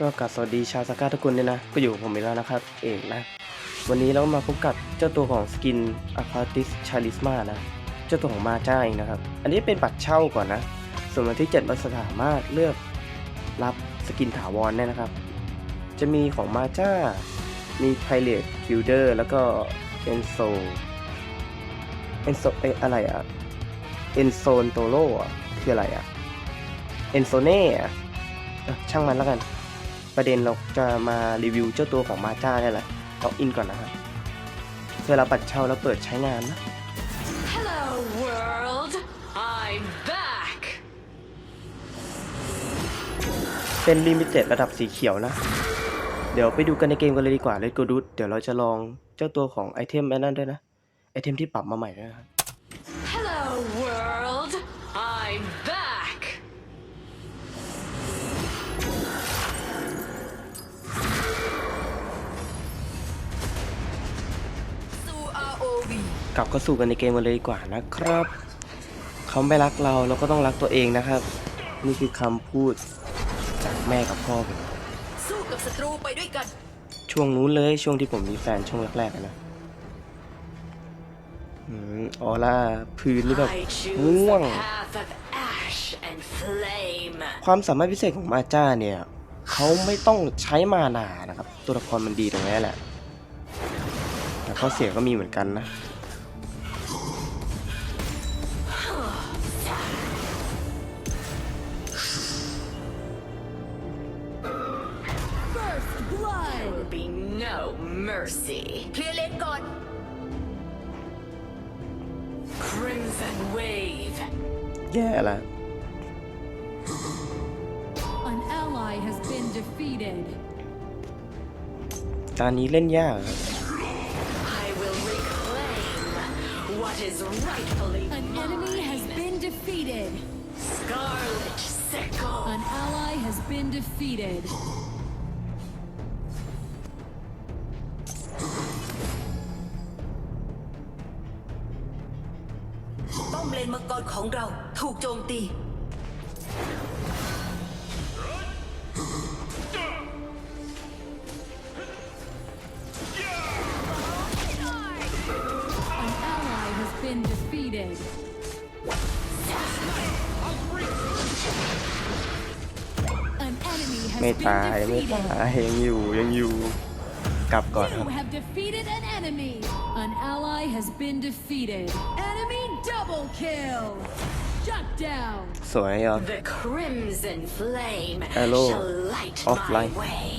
ก็กลับสวัสดีชาวสก้าทุกคนด้วยนะ ก็อยู่กับผมอีกแล้วนะครับ เอกนะ วันนี้เรามาพบกับเจ้าตัวของสกินอ q าติสชาลิสมานะ เจ้าตัวของมาจ้าเองนะครับ อันนี้เป็นบัตรเช่าก่อนนะ ส่วนวันที่ 7เราสามารถเลือกรับสกินถาวรได้นะครับ จะมีของมาจ้า มีไพเรตคิวเดอร์แล้วก็เอนโซเอนโซเอะอะไรอะเอนโซนโตโร่อะคืออะไรอะเอนโซเน่อะช่างมันแล้วกัน ประเด็นเราจะมารีวิวเจ้าตัวของมาจ้านี่แหละล็อกอินก่อนนะครับเพื่อรับบัตรเช่าแล้วเปิดใช้งานนะ Hello, world. I'm back. เป็นลิมิเต็ดระดับสีเขียวนะ เดี๋ยวไปดูกันในเกมกันเลยดีกว่าเลยกูดูเดี๋ยวเราจะลองเจ้าตัวของไอเทมแอนนั่นด้วยนะ ไอเทมที่ปรับมาใหม่ด้วยนะครับ กลับเข้าสู่กันในเกมกันเลยดีกว่านะครับเขาไม่รักเราเราก็ต้องรักตัวเองนะครับ นี่คือคำพูดจากแม่กับพ่อผมสู้กับศัตรูไปด้วยกัน ช่วงนู้นเลยช่วงที่ผมมีแฟนช่วงแรกๆอะนะอืมออร่าพื้นนี่แบบ I choose ม่วง the path of ash and flame. ความสามารถพิเศษของมาจ้าเนี่ยเขาไม่ต้องใช้มานานะครับ ตัวละครมันดีตรงนี้แหละ แต่ข้อเสียก็มีเหมือนกันนะ แย่ละ An ally has been defeated. ตอนนี้เล่นยากครับ I will reclaim what is rightfully An enemy has mine. been defeated. Scarlet sickle. An ally has been defeated. ป้อมเลนมังกรของเรา ถูกโจมตี An ally has been defeated. An enemy ไม่ has ตาย been ไม่ defeated. ตายยังอยู่ยังอยู่ กลับก่อนค You รับ have defeated an enemy. An ally has been defeated. Enemy double kill. Shut down. สวยอ่ะ The crimson flame Hello. shall light Offline. my way.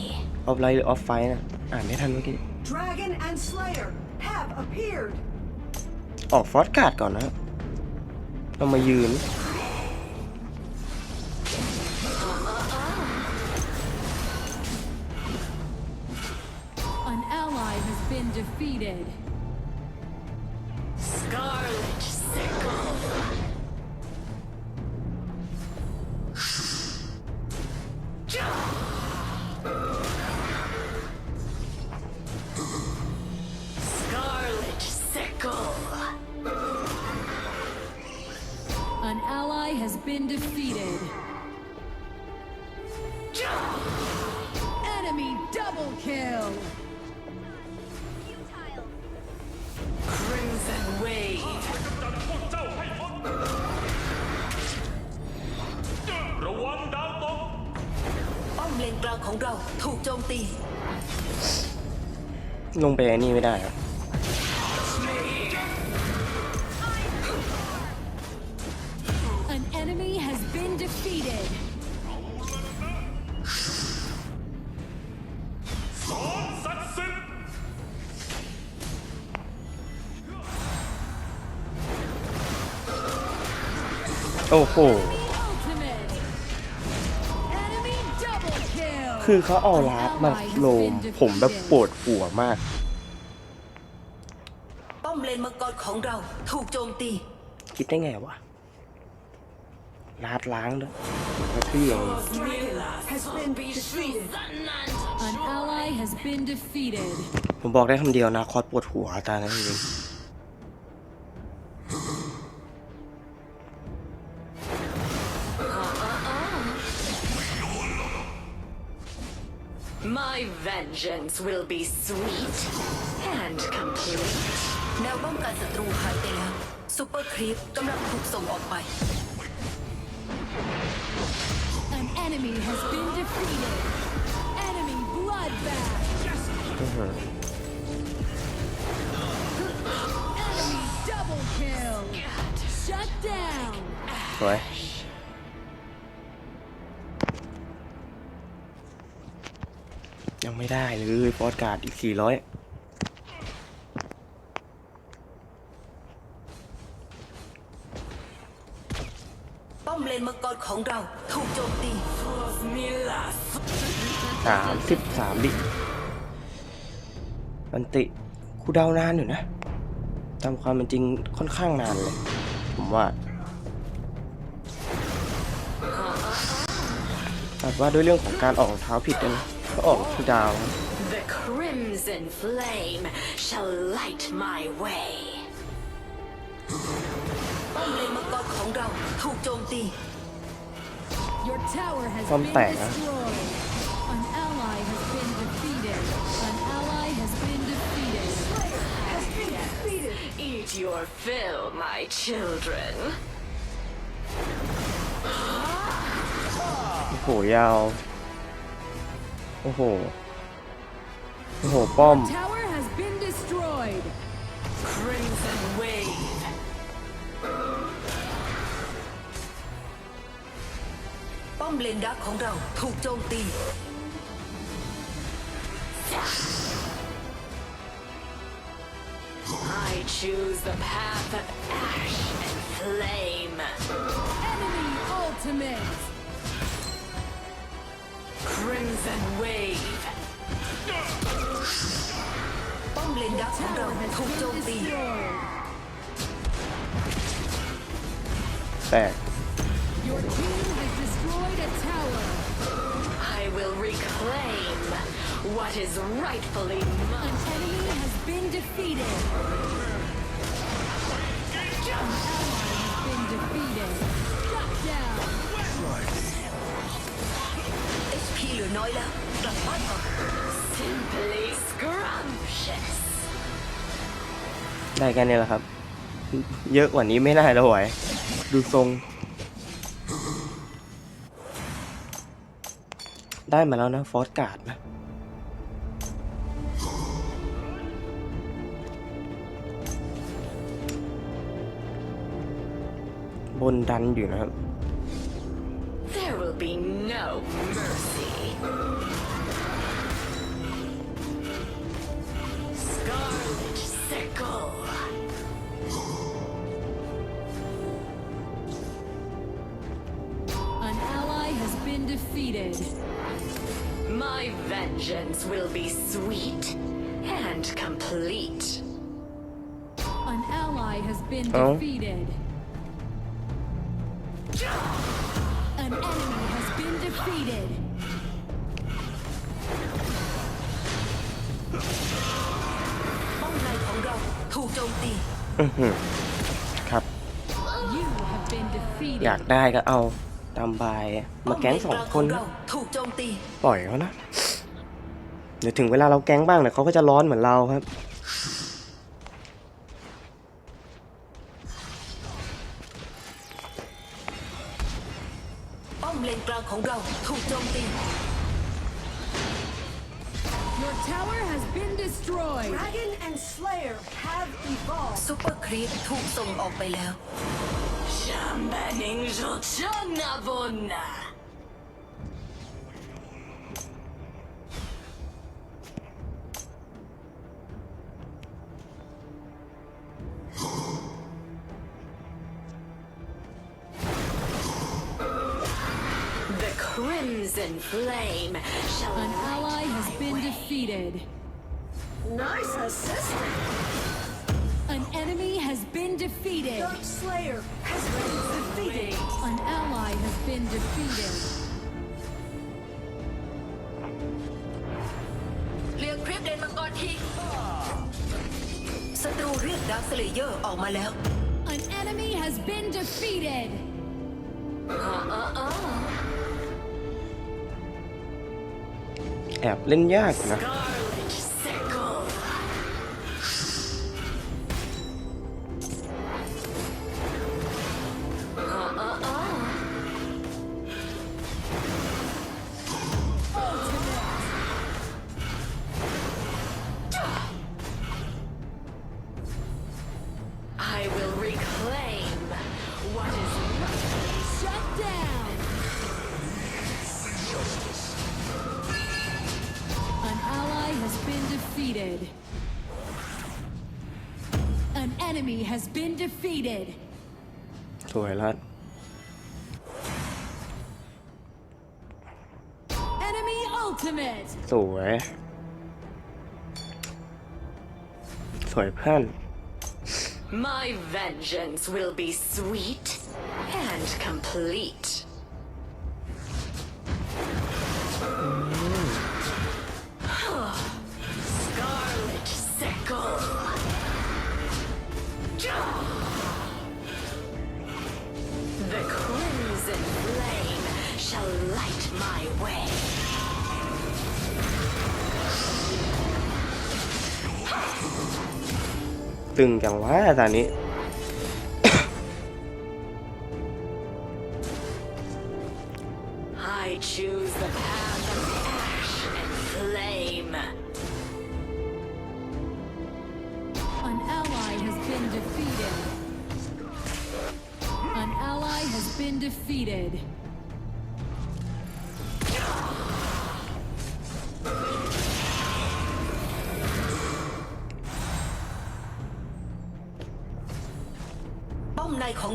ออฟไลน์หรือออฟไฟนะอ่านไม่ทันเมื่อกี้ Dragon and Slayer have appeared. ออกฟอสการ์ดก่อนนะเรามายืน An ally has been defeated. ป้อมเลนกลางของเราถูกโจมตี ลงไปไอ้นี่ไม่ได้ครับ An enemy has been defeated. โอ้โห คือเขาเอาลาร์กมาโลม ผมแบบปวดหัวมาก ป้อมเลนมังกรของเราถูกโจมตี คิดได้ไงวะลาดล้างด้วยมาเที่ยง Has been defeated. An ally has been defeated. ผมบอกได้คำเดียวนะคอสปวดหัวตานั้นจริง My vengeance will be sweet and complete. แนวป้องกันศัตรูหายไปแล้วซูเปอร์ครีปกำลังถูกส่งออกไป An enemy has been defeated. Enemy bloodbath. อื้อหือ Enemy double kill. Shut down. สวย ไม่ได้เลยฟอสการ์ดอีก400ป้อมเลนมังกรของเราถูกโจมตีสามสิบสามดิมันติคูลดาวน์นานอยู่นะตามความเป็นจริงค่อนข้างนานเลย ผมว่าอาจว่าด้วยเรื่องของการออกรองเท้าผิดด้วยนะ ก็ออกคูลดาวน์ The crimson flame shall light my way. ป้อมเลนมังกรของเราถูกโจมตี Your tower has Không been tệ hả? destroyed. An ally has been defeated. An ally has been defeated. Has been defeated. Eat your fill, my children. โอ้โห ยาว โอ้โห โอ้โห ป้อม Tower has been destroyed. Crimson wave. ป้อมเลนดักของเราถูกโจมตี I choose the path of ash and flame. Enemy ultimate. Tower has ถูกโจม been ตี destroyed. แตก Your team has destroyed a tower. I will reclaim what is rightfully An mine. enemy has been defeated. อน้อยแล้วกลับบ้านก่อน Simply scrumptious. ได้แค่นี้แหละครับ เยอะกว่านี้ไม่ได้แล้วหวย ดูทรง ได้มาแล้วนะ ฟอสการ์ดนะบนดันอยู่นะครับ vengeance will be sweet and complete. An ally has been Oh. defeated. An enemy has been defeated. ป้อมในของเราถูกโจมตีอื้อหือครับ You have been อยาก defeated. ได้ก็เอาตามบายมาแก๊งสองคนป้มเลกลาของเราถูกโจมตีปล่อยเขานะ เดี๋ยวถึงเวลาเราแก๊งบ้างเนี่ยเขาก็จะร้อนเหมือนเราครับ crimson flame shall An light ally has my been way. defeated. Nice assist. An enemy has been defeated. Dark Slayer has been defeated. An ally has been defeated. เรียกครีปเลนมังกรทีศัตรูเรียกดาร์คสเลเยอร์ออกมาแล้ว An enemy has been defeated. Uh-uh-uh. แอบเล่นยากนะ has been defeated. สวยลัด Enemy ultimate. สวย สวยเพื่อน My vengeance will be sweet and complete. ตึงจังวะตอนนี้ I choose the path of ash and flame. An ally has been defeated. An ally has been defeated.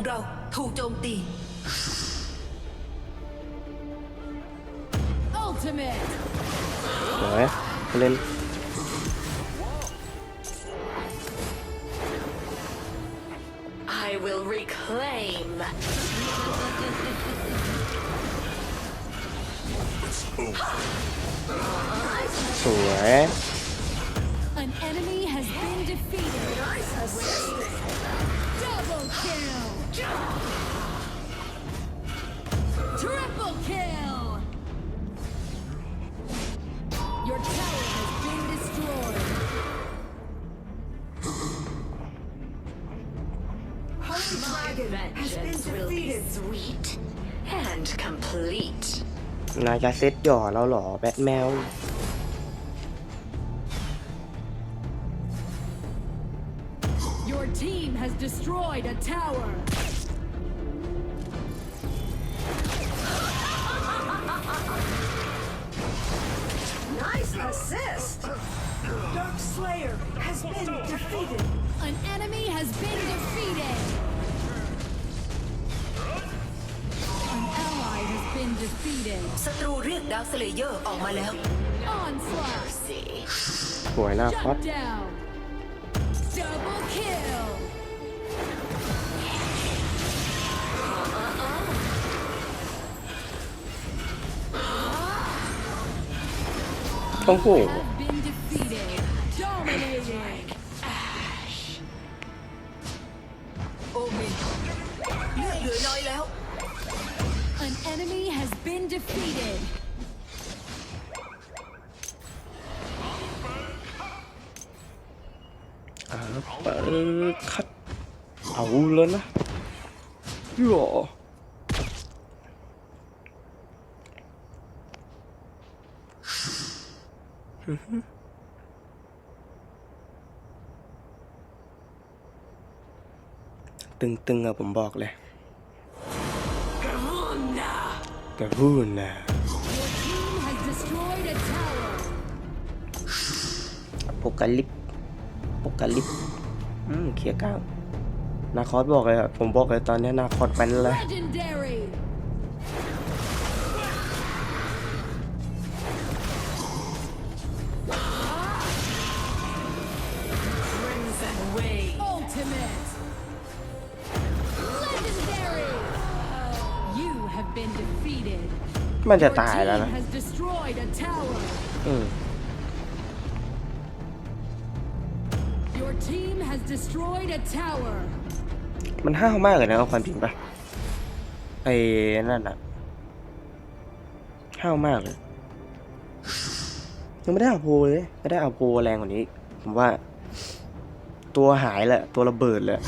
ของเราถูกโจมตี Ultimate. สวยเล่น I will reclaim. สวย An enemy has been defeated. Nice assist. Double kill. Triple kill. Your tower has been destroyed. Holy Dragon has been Vengeance will be defeated. sweet and complete. นายจะเซ็ตหย่อแล้วเหรอ แบทแมว Your team has destroyed a tower. assist. Dark Slayer has been defeated. An enemy has been defeated. An ally has been defeated. ศัตรูเรียกดาร์คสเลเยอร์ออกมาแล้ว Onslaught. See, สวยนะคอส Shut down. Double kill. ล้ว An enemy has been defeated. อ่าเปิดคัดเอาแล้วนะหย่ออื้อหือ ตึงๆอะผมบอกเลย Gavuna. กระพูนนะ Your team has destroyed a tower. โปกาลิปโปกาลิปอืมเคลียร์ก้าวนาคอสบอกเลยอะผมบอกเลยตอนนี้นาคอสเป็นเลย Ultimate. Legendary. You have been defeated. มันจะ Your ตายแล้ว team นะ has destroyed a tower. อืม Your team has destroyed a tower. มันห้าวมากเลยนะเอาความจริงปะไอ้นั่นอะห้าวมากเลยยังไม่ได้อาโพเลยไม่ได้อาโพแรงกว่านี้ ผมว่า ตัวหายแหละ ตัวระเบิดเลย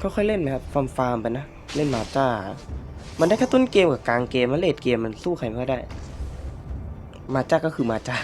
ค่อยๆเล่นไหมครับฟาร์มฟาร์มไปนะ เล่นมาจ้า มันได้แค่ต้นเกมกับกลางเกมแล้วเลดเกมมันสู้ใครไม่ได้ มาจ้าก็คือมาจ้า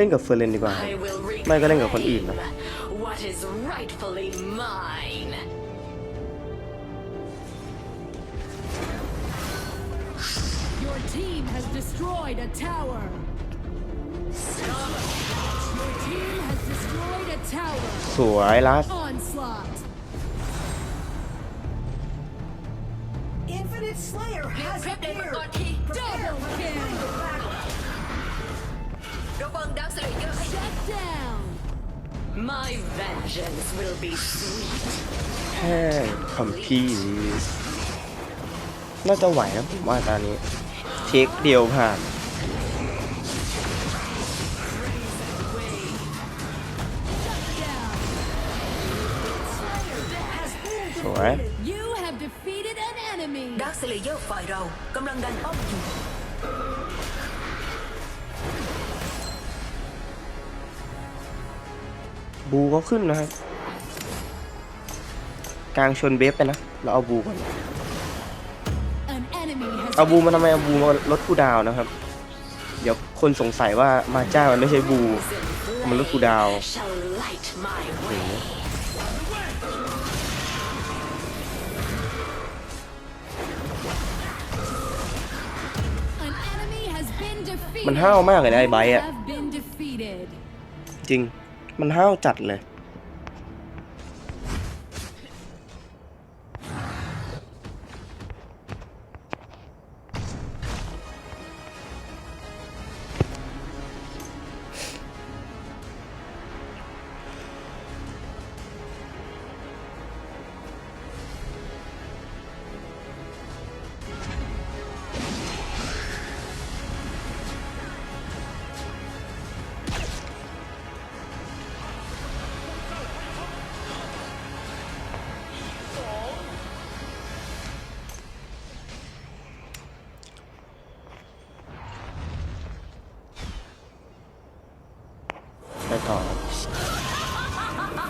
ล่นกับเฟอร์เรนดีกว่า I will ไม่ก็เล่นกับคนอื่นนะ reclaim what is rightfully mine. Your team has destroyed a tower. Your team has destroyed a tower. สวยลัส Onslaught. Infinite Slayer เรียก has คลิปเด็กมัง appeared. กรที Double kill. ระวังดักสเลเยอร์ให้ Shut down. My vengeance will be sweet. แค่คำพี่น่าจะไหวนะผมว่าตอนนี้ เทคเดียวผ่าน Down. สวย You have defeated an enemy. ดักสเลเยอร์ฝ่ายเรากำลังดันป้อมอยู่ บูก็ขึ้นนะครับ กลางชนเบฟไปนะ เราเอาบูก่อน An enemy has เอาบูมาทำไมเอาบูมาลดคูลดาวน์นะครับ เดี๋ยวคนสงสัยว่ามาจ้ามันไม่ใช่บู มันลดคูลดาวน์ Shall light my way. An enemy has been defeated. มันห้าวมากเลยนะไอ้ไบร์ท You อะ have been defeated. จริง มันห้าวจัดเลย ไปต่อครับ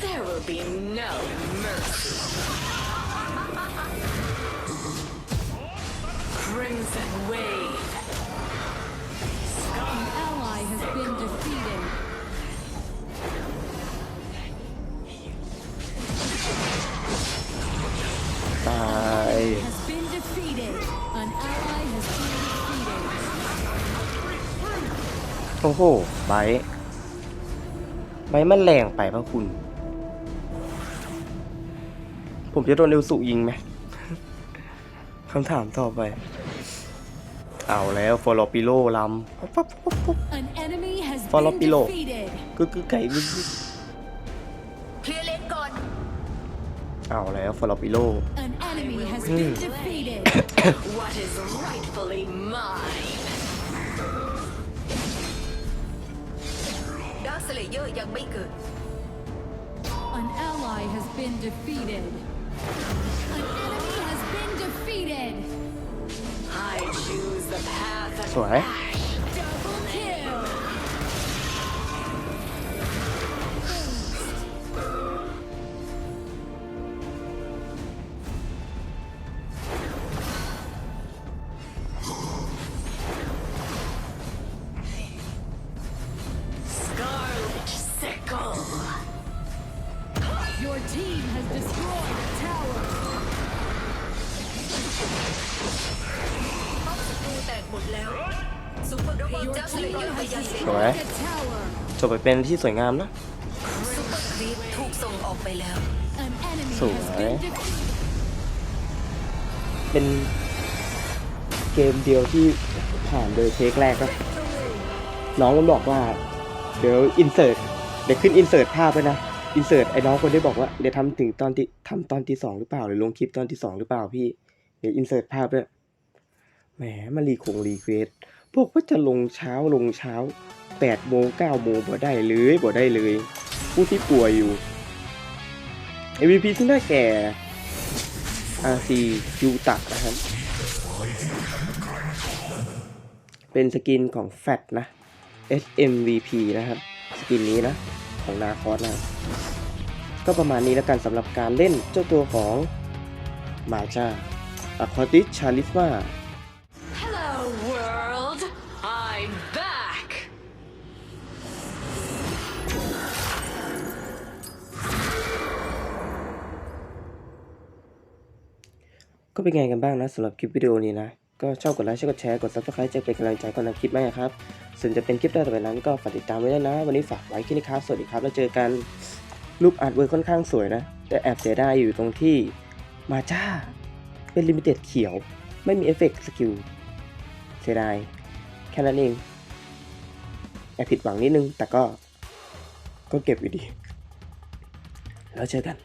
There will be no mercy. Crimson Wave. An ally has been defeated. ตาย Has been defeated. An ally has been defeated. โอ้โหไบร์ทไบร์ทมันแรงไปป่ะคุณ ผมจะโดนเอลสุยิงไหม คำถามต่อไป เอาแล้วฟอลปิโลลำปั๊บปั๊บปั๊บปั๊บ An enemy has Follow been below. defeated. กึกกึกไก่กึกกึกเคลียร์เลนก่อนเอาแล้วฟอลปิโล An enemy has Hmm. been defeated. What is rightfully mine. ดักสเลเยอร์ยังไม่เกิด An ally has been defeated. An enemy has been defeated. I choose the path of สวย สวย destroyed a tower. จบไปเป็นที่สวยงามนะซุปเปอร์ครีปถูกสส่งออกไปแล้ว An enemy So, has eh? been defeated. เป็นเกมเดียวที่ผ่านโดยเทคแรกก็น้องมันบอกว่า เดี๋ยวอินเสิร์ตเดี๋ยวขึ้นอินเสิร์ตภาพไว้นะอินเสิร์ตไอ้น้องคนได้บอกว่าเดี๋ยวทำถึงตอนที่ทำตอนที่สองหรือเปล่าหรือลงคลิปตอนที่สองหรือเปล่าพี่ เดี๋ยวอินเสิร์ตภาพด้วยแหมมารีคงรีเควส พวกว่าจะลงเช้าลงเช้าแปดโมงเก้าโมงบ่ได้เลยบ่ได้เลย ผู้ที่ป่วยอยู่ MVP ซึ่งได้แก่ RC ยูตะนะครับ เป็นสกินของแฟตนะ SMVP นะครับ สกินนี้นะ ของนาคอสนะก็ประมาณนี้แล้วกันสำหรับการเล่นเจ้าตัวของมาจาอะควาติชาลิสมา ก็เป็นไงกันบ้างนะสำหรับคลิปวิดีโอนี้นะ ก็ชอบกดไลค์ชอบกดแชร์กด subscribe จะเป็นกำลังใจก่อนทำคลิปไหมครับ ส่วนจะเป็นคลิปได้ต่อไปนั้นก็ฝากติดตามไว้ด้วยนะ วันนี้ฝากไว้แค่นี้ครับ สวัสดีครับ แล้วเจอกันรูปอาร์ตเวิร์ค่อนข้างสวยนะ แต่แอบเสียดายอยู่ตรงที่มาจ้า เป็นลิมิเต็ดเขียว ไม่มีเอฟเฟกต์สกิลเสียดายแค่นั้นเองแอบผิดหวังนิดนึงแต่ก็ก็เก็บอยู่ดี แล้วเจอกัน